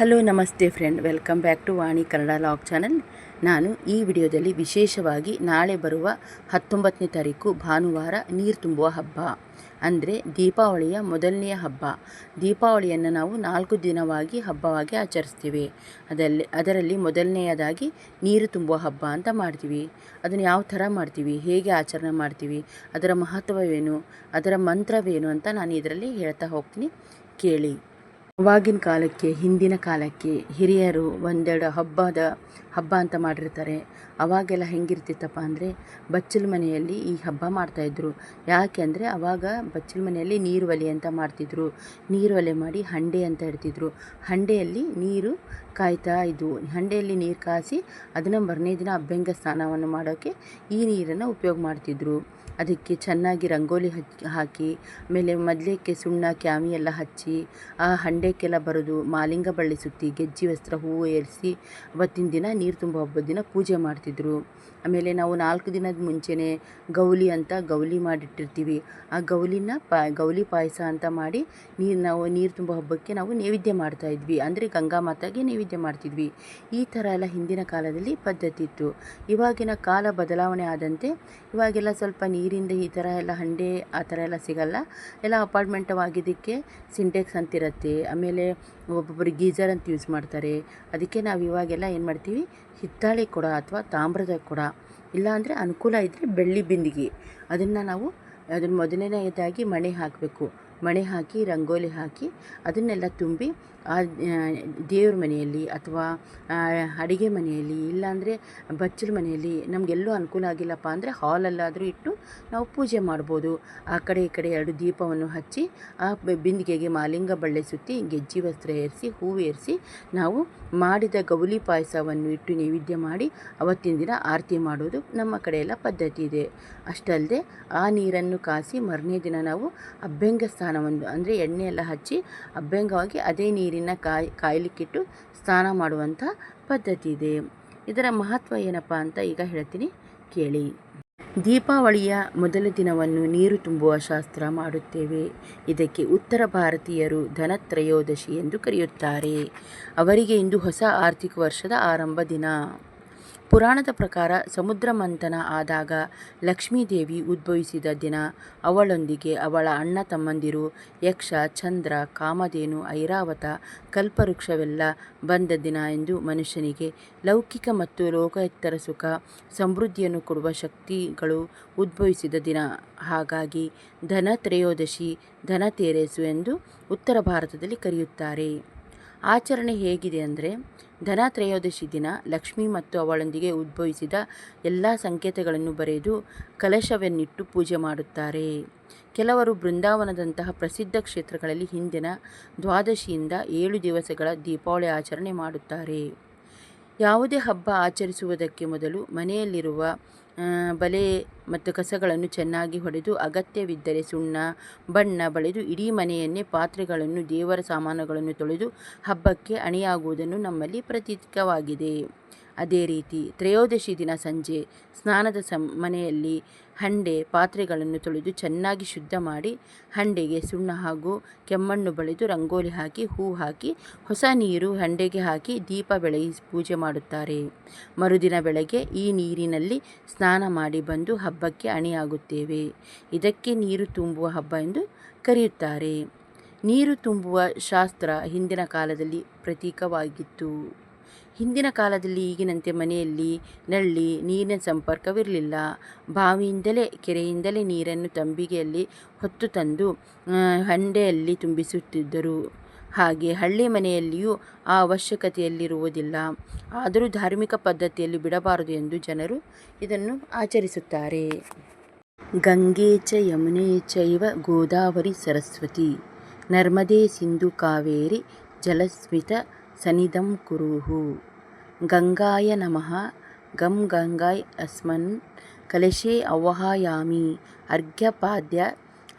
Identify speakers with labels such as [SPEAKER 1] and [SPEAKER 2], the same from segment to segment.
[SPEAKER 1] Hello, ನಮಸ್ತೆ friend welcome back to Vani Kannada vlog channel ನಾನು ಈ ವಿಡಿಯೋದಲ್ಲಿ ವಿಶೇಷವಾಗಿ ನಾಳೆ ಬರುವ ಹತ್ತೊಂಬತ್ತನೇ ತಾರೀಕು ಭಾನುವಾರ ನೀರು ತುಂಬುವ ಹಬ್ಬ, ಅಂದರೆ ದೀಪಾವಳಿಯ ಮೊದಲನೆಯ ಹಬ್ಬ. ದೀಪಾವಳಿಯನ್ನು ನಾವು ನಾಲ್ಕು ದಿನವಾಗಿ ಹಬ್ಬವಾಗಿ ಆಚರಿಸ್ತೀವಿ. ಅದರಲ್ಲಿ ಅದರಲ್ಲಿ ಮೊದಲನೆಯದಾಗಿ ನೀರು ತುಂಬುವ ಹಬ್ಬ ಅಂತ ಮಾಡ್ತೀವಿ. ಅದನ್ನು ಯಾವ ಥರ ಮಾಡ್ತೀವಿ, ಹೇಗೆ ಆಚರಣೆ ಮಾಡ್ತೀವಿ, ಅದರ ಮಹತ್ವವೇನು, ಅದರ ಮಂತ್ರವೇನು ಅಂತ ನಾನು ಇದರಲ್ಲಿ ಹೇಳ್ತಾ ಹೋಗ್ತೀನಿ. ಕೇಳಿ. ಅವಾಗಿನ ಕಾಲಕ್ಕೆ, ಹಿಂದಿನ ಕಾಲಕ್ಕೆ ಹಿರಿಯರು ಒಂದೆರಡು ಹಬ್ಬದ ಹಬ್ಬ ಅಂತ ಮಾಡಿರ್ತಾರೆ. ಅವಾಗೆಲ್ಲ ಹೆಂಗಿರ್ತಿತ್ತಪ್ಪ ಅಂದರೆ ಬಚ್ಚಲು ಮನೆಯಲ್ಲಿ ಈ ಹಬ್ಬ ಮಾಡ್ತಾಯಿದ್ರು ಯಾಕೆ ಅಂದರೆ ಅವಾಗ ಬಚ್ಚಲು ಮನೆಯಲ್ಲಿ ನೀರು ಒಲೆ ಅಂತ ಮಾಡ್ತಿದ್ರು. ನೀರು ಒಲೆ ಮಾಡಿ ಹಂಡೆ ಅಂತ ಇಡ್ತಿದ್ರು. ಹಂಡೆಯಲ್ಲಿ ನೀರು ಕಾಯ್ತಾ ಇದ್ವು. ಹಂಡೆಯಲ್ಲಿ ನೀರು ಕಾಸಿ ಅದನ್ನು ಮರನೇ ದಿನ ಅಭ್ಯಂಗ ಸ್ನಾನವನ್ನು ಮಾಡೋಕ್ಕೆ ಈ ನೀರನ್ನು ಉಪಯೋಗ ಮಾಡ್ತಿದ್ರು. ಅದಕ್ಕೆ ಚೆನ್ನಾಗಿ ರಂಗೋಲಿ ಹಚ್ಚಿ ಹಾಕಿ, ಆಮೇಲೆ ಮೊದಲೇಕ್ಕೆ ಸುಣ್ಣ ಕ್ಯಾಮಿ ಎಲ್ಲ ಹಚ್ಚಿ, ಆ ಹಂಡೆಕ್ಕೆಲ್ಲ ಬರೋದು, ಮಾಲಿಂಗ ಬಳ್ಳಿ ಸುತ್ತಿ, ಗೆಜ್ಜಿ ವಸ್ತ್ರ, ಹೂವು ಏರಿಸಿ, ಅವತ್ತಿನ ದಿನ ನೀರು ತುಂಬ ಹಬ್ಬದ ದಿನ ಪೂಜೆ ಮಾಡ್ತಿದ್ರು. ಆಮೇಲೆ ನಾವು ನಾಲ್ಕು ದಿನದ ಮುಂಚೆನೇ ಗೌಲಿ ಅಂತ ಗೌಲಿ ಮಾಡಿಟ್ಟಿರ್ತೀವಿ. ಆ ಗೌಲಿನ ಪಾ, ಗೌಲಿ ಪಾಯಸ ಅಂತ ಮಾಡಿ ನೀರು ನಾವು, ನೀರು ತುಂಬ ಹಬ್ಬಕ್ಕೆ ನಾವು ನೈವೇದ್ಯ ಮಾಡ್ತಾಯಿದ್ವಿ ಅಂದರೆ ಗಂಗಾ ಮಾತಾಗೆ ನೈವೇದ್ಯ ಮಾಡ್ತಿದ್ವಿ. ಈ ಥರ ಎಲ್ಲ ಹಿಂದಿನ ಕಾಲದಲ್ಲಿ ಪದ್ಧತಿ ಇತ್ತು. ಇವಾಗಿನ ಕಾಲ ಬದಲಾವಣೆ ಆದಂತೆ ಇವಾಗೆಲ್ಲ ಸ್ವಲ್ಪ ನೀರಿಂದ ಈ ಥರ ಎಲ್ಲ ಹಂಡೆ ಆ ಥರ ಎಲ್ಲ ಸಿಗಲ್ಲ. ಎಲ್ಲ ಅಪಾರ್ಟ್ಮೆಂಟವಾಗಿದ್ದಕ್ಕೆ ಸಿಂಟೆಕ್ಸ್ ಅಂತಿರುತ್ತೆ ಆಮೇಲೆ ಒಬ್ಬೊಬ್ಬರು ಗೀಜರ್ ಅಂತ ಯೂಸ್ ಮಾಡ್ತಾರೆ. ಅದಕ್ಕೆ ನಾವು ಇವಾಗೆಲ್ಲ ಏನು ಮಾಡ್ತೀವಿ? ಹಿತ್ತಾಳೆ ಕೊಡ ಅಥವಾ ತಾಮ್ರದ ಕೊಡ. ಇಲ್ಲಾಂದರೆ ಅನುಕೂಲ ಇದ್ದರೆ ಬೆಳ್ಳಿ ಬಿಂದಿಗೆ. ಅದನ್ನು ನಾವು ಅದನ್ನು ಮೊದಲನೇದಾಗಿ ಮಣೆ ಹಾಕಬೇಕು. ಮಣೆ ಹಾಕಿ, ರಂಗೋಲಿ ಹಾಕಿ ಅದನ್ನೆಲ್ಲ ತುಂಬಿ ಆ ದೇವ್ರ ಮನೆಯಲ್ಲಿ ಅಥವಾ ಅಡುಗೆ ಮನೆಯಲ್ಲಿ ಇಲ್ಲಾಂದರೆ ಬಚ್ಚಲ ಮನೆಯಲ್ಲಿ ನಮಗೆಲ್ಲೂ ಅನುಕೂಲ ಆಗಿಲ್ಲಪ್ಪ ಅಂದರೆ ಹಾಲಲ್ಲಾದರೂ ಇಟ್ಟು ನಾವು ಪೂಜೆ ಮಾಡ್ಬೋದು. ಆ ಕಡೆ ಈ ಕಡೆ ಎರಡು ದೀಪವನ್ನು ಹಚ್ಚಿ, ಆ ಬಿಂದಿಗೆಗೆ ಮಾಲಿಂಗ ಬಳ್ಳೆ ಸುತ್ತಿ, ಗೆಜ್ಜಿ ವಸ್ತ್ರ ಏರಿಸಿ, ಹೂವು ಏರಿಸಿ ನಾವು ಮಾಡಿದ ಗೌಲಿ ಪಾಯಸವನ್ನು ಇಟ್ಟು ನೈವೇದ್ಯ ಮಾಡಿ ಅವತ್ತಿನ ದಿನ ಆರತಿ ಮಾಡೋದು ನಮ್ಮ ಕಡೆ ಪದ್ಧತಿ ಇದೆ. ಅಷ್ಟಲ್ಲದೆ ಆ ನೀರನ್ನು ಕಾಸಿ ಮರನೇ ದಿನ ನಾವು ಅಭ್ಯಂಗ ಸ್ನಾನವನ್ನು ಅಂದರೆ ಎಣ್ಣೆ ಎಲ್ಲ ಹಚ್ಚಿ ಅಭ್ಯಂಗವಾಗಿ ಅದೇ ನೀರಿನ ಕಾಯಿ, ಕಾಯಲಿಕ್ಕಿಟ್ಟು ಸ್ನಾನ ಮಾಡುವಂಥ ಪದ್ಧತಿ ಇದೆ. ಇದರ ಮಹತ್ವ ಏನಪ್ಪ ಅಂತ ಈಗ ಹೇಳ್ತೀನಿ, ಕೇಳಿ. ದೀಪಾವಳಿಯ ಮೊದಲ ದಿನವನ್ನು ನೀರು ತುಂಬುವ ಶಾಸ್ತ್ರ ಮಾಡುತ್ತೇವೆ. ಇದಕ್ಕೆ ಉತ್ತರ ಭಾರತೀಯರು ಧನತ್ರಯೋದಶಿ ಎಂದು ಕರೆಯುತ್ತಾರೆ. ಅವರಿಗೆ ಇಂದು ಹೊಸ ಆರ್ಥಿಕ ವರ್ಷದ ಆರಂಭ ದಿನ. ಪುರಾಣದ ಪ್ರಕಾರ ಸಮುದ್ರ ಮಂಥನ ಆದಾಗ ಲಕ್ಷ್ಮೀದೇವಿ ಉದ್ಭವಿಸಿದ ದಿನ. ಅವಳೊಂದಿಗೆ ಅವಳ ಅಣ್ಣ ತಮ್ಮಂದಿರು ಯಕ್ಷ, ಚಂದ್ರ, ಕಾಮಧೇನು, ಐರಾವತ, ಕಲ್ಪವೃಕ್ಷವೆಲ್ಲ ಬಂದ ದಿನ ಎಂದು ಮನುಷ್ಯನಿಗೆ ಲೌಕಿಕ ಮತ್ತು ಲೋಕೋತ್ತರ ಸುಖ, ಸಮೃದ್ಧಿಯನ್ನು ಕೊಡುವ ಶಕ್ತಿಗಳು ಉದ್ಭವಿಸಿದ ದಿನ. ಹಾಗಾಗಿ ಧನತ್ರಯೋದಶಿ ಧನತೇರಸು ಎಂದು ಉತ್ತರ ಭಾರತದಲ್ಲಿ ಕರೆಯುತ್ತಾರೆ. ಆಚರಣೆ ಹೇಗಿದೆ ಅಂದರೆ ಧನತ್ರಯೋದಶಿ ದಿನ ಲಕ್ಷ್ಮಿ ಮತ್ತು ಅವಳೊಂದಿಗೆ ಉದ್ಭವಿಸಿದ ಎಲ್ಲ ಸಂಕೇತಗಳನ್ನು ಬರೆದು ಕಲಶವನ್ನಿಟ್ಟು ಪೂಜೆ ಮಾಡುತ್ತಾರೆ. ಕೆಲವರು ಬೃಂದಾವನದಂತಹ ಪ್ರಸಿದ್ಧ ಕ್ಷೇತ್ರಗಳಲ್ಲಿ ಹಿಂದಿನ ದ್ವಾದಶಿಯಿಂದ ಏಳು ದಿವಸಗಳ ದೀಪಾವಳಿ ಆಚರಣೆ ಮಾಡುತ್ತಾರೆ. ಯಾವುದೇ ಹಬ್ಬ ಆಚರಿಸುವುದಕ್ಕೆ ಮೊದಲು ಮನೆಯಲ್ಲಿರುವ ಬಲೆ ಮತ್ತು ಕಸಗಳನ್ನು ಚೆನ್ನಾಗಿ ಹೊಡೆದು ಅಗತ್ಯವಿದ್ದರೆ ಸುಣ್ಣ, ಬಣ್ಣ ಬಳಿದು ಇಡೀ ಮನೆಯನ್ನೇ ಪಾತ್ರೆಗಳನ್ನು, ದೇವರ ಸಾಮಾನುಗಳನ್ನು ತೊಳೆದು ಹಬ್ಬಕ್ಕೆ ಅಣಿಯಾಗುವುದನ್ನು ನಮ್ಮಲ್ಲಿ ಪ್ರತೀಕವಾಗಿದೆ. ಅದೇ ರೀತಿ ತ್ರಯೋದಶಿ ದಿನ ಸಂಜೆ ಸ್ನಾನದ ಸಂ ಮನೆಯಲ್ಲಿ ಹಂಡೆ ಪಾತ್ರೆಗಳನ್ನು ತೊಳೆದು ಚೆನ್ನಾಗಿ ಶುದ್ಧ ಮಾಡಿ ಹಂಡೆಗೆ ಸುಣ್ಣ ಹಾಗೂ ಕೆಮ್ಮಣ್ಣು ಬಳಿದು ರಂಗೋಲಿ ಹಾಕಿ, ಹೂ ಹಾಕಿ, ಹೊಸ ನೀರು ಹಂಡೆಗೆ ಹಾಕಿ ದೀಪ ಬೆಳಗಿಸಿ ಪೂಜೆ ಮಾಡುತ್ತಾರೆ. ಮರುದಿನ ಬೆಳಗ್ಗೆ ಈ ನೀರಿನಲ್ಲಿ ಸ್ನಾನ ಮಾಡಿ ಬಂದು ಹಬ್ಬಕ್ಕೆ ಅಣಿಯಾಗುತ್ತೇವೆ. ಇದಕ್ಕೆ ನೀರು ತುಂಬುವ ಹಬ್ಬ ಎಂದು ಕರೆಯುತ್ತಾರೆ. ನೀರು ತುಂಬುವ ಶಾಸ್ತ್ರ ಹಿಂದಿನ ಕಾಲದಲ್ಲಿ ಪ್ರತೀಕವಾಗಿತ್ತು. ಹಿಂದಿನ ಕಾಲದಲ್ಲಿ ಈಗಿನಂತೆ ಮನೆಯಲ್ಲಿ ನಲ್ಲಿ ನೀರಿನ ಸಂಪರ್ಕವಿರಲಿಲ್ಲ. ಬಾವಿಯಿಂದಲೇ, ಕೆರೆಯಿಂದಲೇ ನೀರನ್ನು ತಂಬಿಗೆಯಲ್ಲಿ ಹೊತ್ತು ತಂದು ಹಂಡೆಯಲ್ಲಿ ತುಂಬಿಸುತ್ತಿದ್ದರು. ಹಾಗೆ ಹಳ್ಳಿ ಮನೆಯಲ್ಲಿಯೂ ಆ ಅವಶ್ಯಕತೆಯಲ್ಲಿರುವುದಿಲ್ಲ. ಆದರೂ ಧಾರ್ಮಿಕ ಪದ್ಧತಿಯಲ್ಲಿ ಬಿಡಬಾರದು ಎಂದು ಜನರು ಇದನ್ನು ಆಚರಿಸುತ್ತಾರೆ. ಗಂಗೆ ಚ, ಯಮುನೆ ಚೈವ, ಗೋದಾವರಿ, ಸರಸ್ವತಿ, ನರ್ಮದೇ, ಸಿಂಧು ಕಾವೇರಿ, ಜಲಸ್ಮಿತ, ಸನಿಧಂ ಕುರುಹು. ಗಂಗಾಯ ನಮಃ ಗಂ ಗಂಗಾಯ್ ಅಸ್ಮನ್ ಕಲಶೇ ಅವಹಾಯಾಮಿ ಅರ್ಘ್ಯಪಾದ್ಯ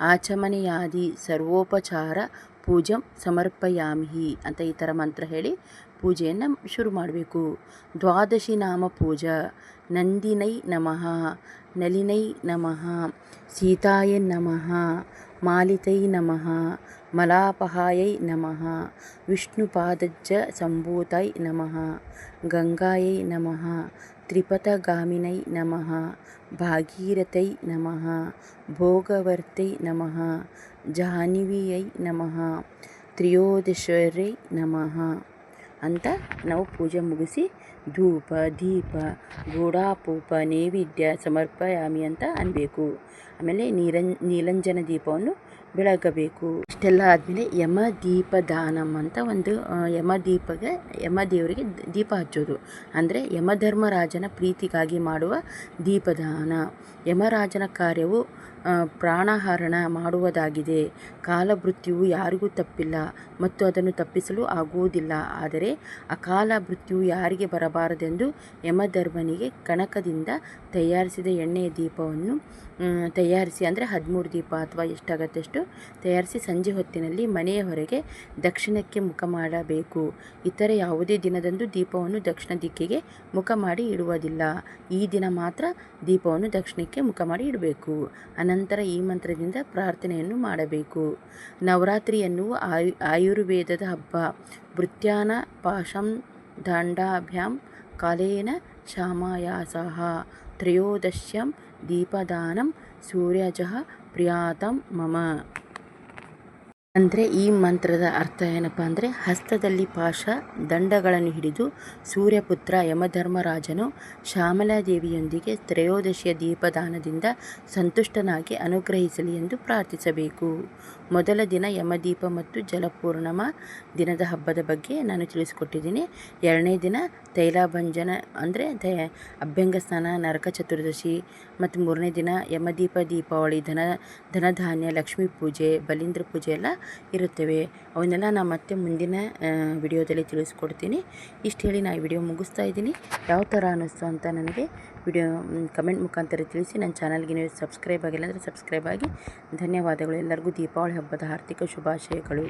[SPEAKER 1] ಆಚಮನೆಯಾದಿ ಸರ್ವೋಪಚಾರ ಪೂಜಂ ಸಮರ್ಪಯಾಮಿ ಅಂತ ಈ ಥರ ಮಂತ್ರ ಹೇಳಿ ಪೂಜೆಯನ್ನು ಶುರು ಮಾಡಬೇಕು. ದ್ವಾದಶಿ ನಾಮ ಪೂಜಾ. ನಂದಿನೈ ನಮಃ। ನಲಿನೈ ನಮಃ। ಸೀತಾಯ ನಮಃ। ಮಾಲಿತೈ ನಮಃ। ಮಲಾಪಹಾಯೈ ನಮಃ ವಿಷ್ಣುಪಾದಜ್ಜ ಸಂಭೂತೈ ನಮಃ ಗಂಗಾಯೈ ನಮಃ ತ್ರಿಪಥಗಾಮಿನೈ ನಮಃ ಭಾಗೀರಥೈ ನಮಃ ಭೋಗವರ್ತೈ ನಮಃ ಜಾಹ್ನವಿಯೈ ನಮಃ ತ್ರಿಯೋದಶ್ವರ್ಯೈ ನಮಃ ಅಂತ ನಾವು ಪೂಜೆ ಮುಗಿಸಿ ಧೂಪ, ದೀಪ, ಗೂಡಾಪೂಪ, ನೈವೇದ್ಯ ಸಮರ್ಪಯಾಮಿ ಅಂತ ಅನ್ಬೇಕು. ಆಮೇಲೆ ನೀರಂ ನೀಲಂಜನ ದೀಪವನ್ನು ಬೆಳಗಬೇಕು. ಇಷ್ಟೆಲ್ಲ ಆದಮೇಲೆ ಯಮ ದೀಪದಾನಂ ಅಂತ ಒಂದು ಯಮ ದೀಪಗೆ, ಯಮ ದೇವರಿಗೆ ದೀಪ ಹಚ್ಚೋದು. ಅಂದರೆ ಯಮಧರ್ಮರಾಜನ ಪ್ರೀತಿಗಾಗಿ ಮಾಡುವ ದೀಪದಾನ. ಯಮರಾಜನ ಕಾರ್ಯವು ಪ್ರಾಣಹರಣ ಮಾಡುವುದಾಗಿದೆ. ಕಾಲಮೃತ್ಯುವು ಯಾರಿಗೂ ತಪ್ಪಿಲ್ಲ ಮತ್ತು ಅದನ್ನು ತಪ್ಪಿಸಲು ಆಗುವುದಿಲ್ಲ. ಆದರೆ ಅಕಾಲ ಮೃತ್ಯುವು ಯಾರಿಗೆ ಬರಬಾರದೆಂದು ಯಮಧರ್ಮನಿಗೆ ಕಣಕದಿಂದ ತಯಾರಿಸಿದ ಎಣ್ಣೆಯ ದೀಪವನ್ನು ತಯಾರಿಸಿ, ಅಂದರೆ ಹದಿಮೂರು ದೀಪ ಅಥವಾ ಎಷ್ಟಾಗತ್ತಷ್ಟು ತಯಾರಿಸಿ ಸಂಜೆ ಹೊತ್ತಿನಲ್ಲಿ ಮನೆಯ ಹೊರಗೆ ದಕ್ಷಿಣಕ್ಕೆ ಮುಖ ಮಾಡಬೇಕು. ಇತರೆ ಯಾವುದೇ ದಿನದಂದು ದೀಪವನ್ನು ದಕ್ಷಿಣ ದಿಕ್ಕಿಗೆ ಮುಖ ಮಾಡಿ ಇಡುವುದಿಲ್ಲ. ಈ ದಿನ ಮಾತ್ರ ದೀಪವನ್ನು ದಕ್ಷಿಣಕ್ಕೆ ಮುಖ ಮಾಡಿ ಇಡಬೇಕು. ಅನಂತರ ಈ ಮಂತ್ರದಿಂದ ಪ್ರಾರ್ಥನೆಯನ್ನು ಮಾಡಬೇಕು ನವರಾತ್ರಿ ಎನ್ನುವ ಆಯು ಆಯುರ್ವೇದದ ಹಬ್ಬ ಭೃತ್ಯಾನ ಪಾಶಂ ದಾಂಡಾಭ್ಯಾಂ ಕಾಲೇನ ಶಾಮಾಯಾಸಃ ತ್ರಯೋದಶ್ಯಂ ದೀಪದಾನಂ ಸೂರ್ಯಜಃ ಪ್ರಿಯಾತಂ ಮಮ ಅಂದರೆ ಈ ಮಂತ್ರದ ಅರ್ಥ ಏನಪ್ಪ ಅಂದರೆ ಹಸ್ತದಲ್ಲಿ ಪಾಶ ದಂಡಗಳನ್ನು ಹಿಡಿದು ಸೂರ್ಯಪುತ್ರ ಯಮಧರ್ಮರಾಜನು ಶ್ಯಾಮಲಾದೇವಿಯೊಂದಿಗೆ ತ್ರಯೋದಶಿಯ ದೀಪದಾನದಿಂದ ಸಂತುಷ್ಟನಾಗಿ ಅನುಗ್ರಹಿಸಲಿ ಎಂದು ಪ್ರಾರ್ಥಿಸಬೇಕು. ಮೊದಲ ದಿನ ಯಮದೀಪ ಮತ್ತು ಜಲಪೂರ್ಣಮ ದಿನದ ಹಬ್ಬದ ಬಗ್ಗೆ ನಾನು ತಿಳಿಸಿಕೊಟ್ಟಿದ್ದೀನಿ. ಎರಡನೇ ದಿನ ತೈಲಾಭಂಜನ ಅಂದರೆ ದಯ ಅಭ್ಯಂಗ ಸ್ನಾನ, ನರಕ ಚತುರ್ದಶಿ ಮತ್ತು ಮೂರನೇ ದಿನ ಯಮದೀಪ, ದೀಪಾವಳಿ, ಧನ ಧನಧಾನ್ಯ, ಲಕ್ಷ್ಮೀ ಪೂಜೆ, ಬಲೀಂದ್ರ ಪೂಜೆ ಎಲ್ಲ ಇರುತ್ತವೆ. ಅವನ್ನೆಲ್ಲ ನಾನು ಮತ್ತೆ ಮುಂದಿನ ವಿಡಿಯೋದಲ್ಲಿ ತಿಳಿಸ್ಕೊಡ್ತೀನಿ. ಇಷ್ಟು ಹೇಳಿ ನಾನು ಈ ವಿಡಿಯೋ ಮುಗಿಸ್ತಾ ಇದ್ದೀನಿ. ಯಾವ ಥರ ಅನ್ನಿಸ್ತು ಅಂತ ನನಗೆ ವಿಡಿಯೋ ಕಮೆಂಟ್ ಮುಖಾಂತರ ತಿಳಿಸಿ. ನನ್ನ ಚಾನಲ್ಗೆ ನೀವು ಸಬ್ಸ್ಕ್ರೈಬ್ ಆಗಿಲ್ಲ ಅಂದರೆ ಸಬ್ಸ್ಕ್ರೈಬ್ ಆಗಿ. ಧನ್ಯವಾದಗಳು. ಎಲ್ಲರಿಗೂ ದೀಪಾವಳಿ ಹಬ್ಬದ ಆರ್ಥಿಕ ಶುಭಾಶಯಗಳು.